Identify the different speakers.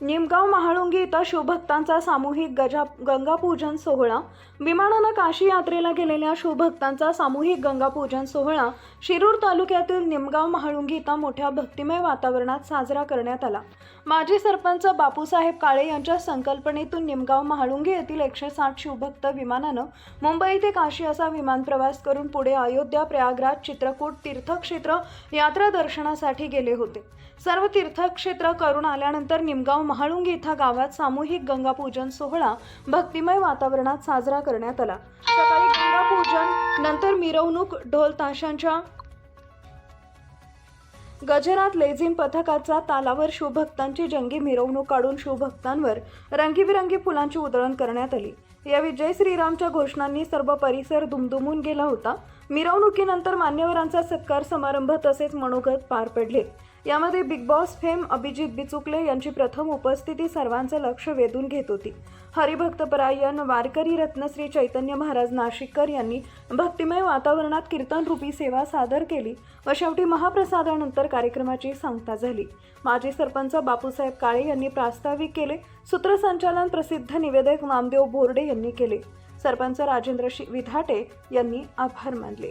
Speaker 1: निमगाव महाळुंगी इथं शिवभक्तांचा सामूहिक गजा गंगापूजन सोहळा. विमानानं काशी यात्रेला गेलेल्या शिवभक्तांचा सामूहिक गंगापूजन सोहळा. शिरूर तालुक्यातील निमगाव महाळुंगी इथं मोठ्या भक्तिमय वातावरणात साजरा करण्यात आला. माजी सरपंच बापूसाहेब काळे यांच्या संकल्पनेतून निमगाव महाळुंगी येथील एकशे साठ शिवभक्त विमानानं मुंबई ते काशी असा विमान प्रवास करून पुढे अयोध्या प्रयागराज चित्रकूट तीर्थक्षेत्र यात्रा दर्शनासाठी गेले होते. सर्व तीर्थक्षेत्र करून आल्यानंतर निमगाव महाळुंगी इथं गावात सामूहिक गंगापूजन सोहळा भक्तिमय वातावरणात साजरा करण्यात आला. सकाळी गंगापूजन नंतर मिरवणूक ढोल ताशांच्या गजरात लेझिम पथकाचा तालावर शिवभक्तांची जंगी मिरवणूक काढून शिवभक्तांवर रंगीबिरंगी फुलांची उधळण करण्यात आली. यावेळी जय श्रीरामच्या घोषणांनी सर्व परिसर दुमदुमून गेला होता. मिरवणुकीनंतर मान्यवरांचा सत्कार समारंभ तसेच मनोगत पार पडले. यामध्ये Bigg Boss fame Abhijit Bichukale यांची प्रथम उपस्थिती सर्वांचं लक्ष वेधून घेत होती. हरिभक्तपरायण वारकरी रत्नश्री चैतन्य महाराज नाशिककर यांनी भक्तिमय वातावरणात कीर्तनरूपी सेवा सादर केली. व शेवटी महाप्रसादानंतर कार्यक्रमाची सांगता झाली. माजी सरपंच बापूसाहेब काळे यांनी प्रास्ताविक केले. सूत्रसंचालन प्रसिद्ध निवेदक नामदेव बोर्डे यांनी केले. सरपंच राजेंद्र विधाटे यांनी आभार मानले.